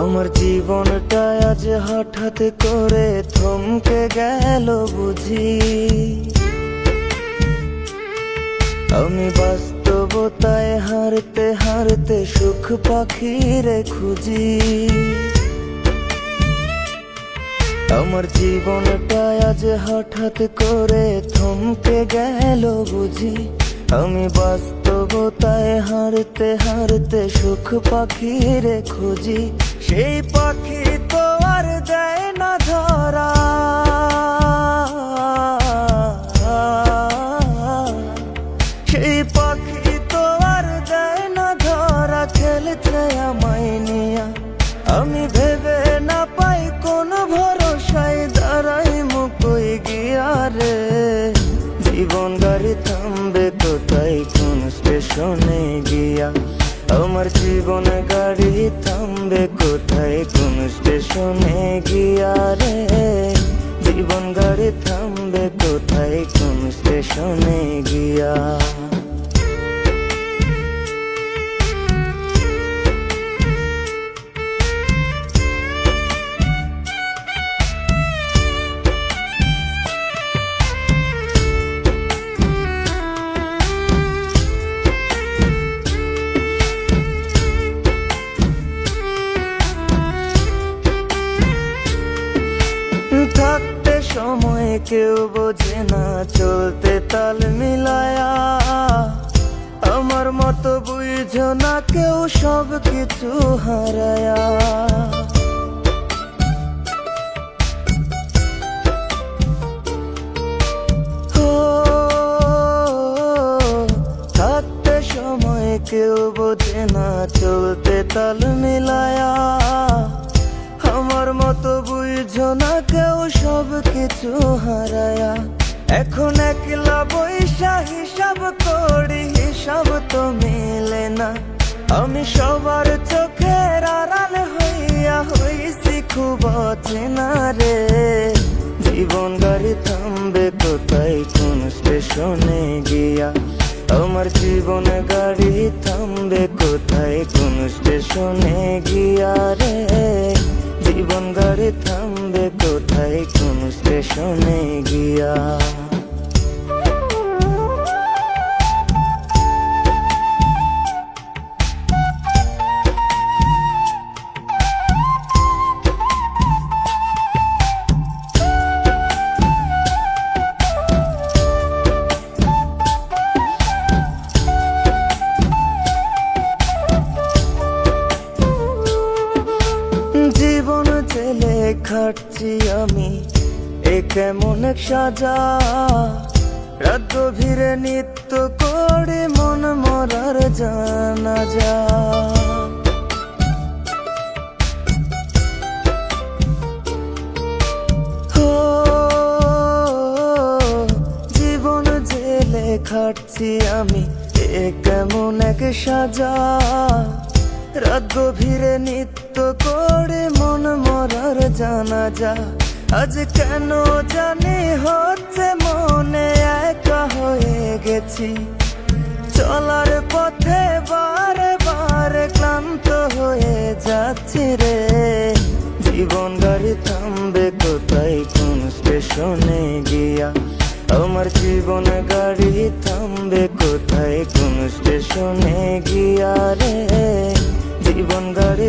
আমার জীবনটা আজ হঠাৎ করে থমকে গেল বুঝি। আমি বাস্তবতায় হারতে হারতে সুখ পাখিরে খুঁজি। আমার জীবনটা আজ হঠাৎ করে থমকে গেল বুঝি। আমি বাস্তবতায় হারতে হারতে সুখ পাখিরে খুঁজি। সেই পাখি তো আর দেয় না ধরা। সেই পাখি তো আর দেয় না ধরা। খেলছে আমায় নিয়া আমি ভেবে না পাই কোন ভরসায় দাঁড়াই মুকই গিয়া রে জীবন গাড়ি স্টেশনে গিয়া। আমার জীবন গাড়ি থামবে কোথায়? কোন স্টেশনে গিয়া রে? জীবন গাড়ি থামবে কোথায়? কোন স্টেশনে গিয়া? কেউ বোঝে না চলতে তাল মিলায়া। আমার মতো বুঝো না কেউ সব কিছু হারায়া। থাকতে সময় কেউ বোঝে না চলতে তাল মিলায়া। আমার মতো বুঝো না কেউ সব কিছু হারায়া। এখন একলা বৈশা হিসাব করি হিসাব তো মেলে না। আমি সবার চোখের আড়াল হইয়া হইছি খুব অচেনা রে। জীবন গাড়ি থামবে কোথায়? কোন স্টেশনে গিয়া? আমার জীবন গাড়ি থামবে কোথায়? কোন স্টেশনে গিয়া রে? জীবন গাড়ি থামবে খাটছি আমি। এ কেমন সাজা? রাত গভীরে নিত্য করে মন মরার জানা যা জীবন জেলে খাটছি আমি। এ কেমন এক সাজা? গভীরে নিত্য করে মন মরার জানা যা আজ কেন জানি হচ্ছে মনে একা হয়ে গেছি। চলার পথে বারে বারে ক্লান্ত হয়ে যাচ্ছি রে। জীবন গাড়ি থামবে কোথায়? কোন স্টেশনে গিয়া? আমার জীবন গাড়ি থামবে কোথায়? কোন স্টেশনে গিয়া রে? জীবন গাড়ি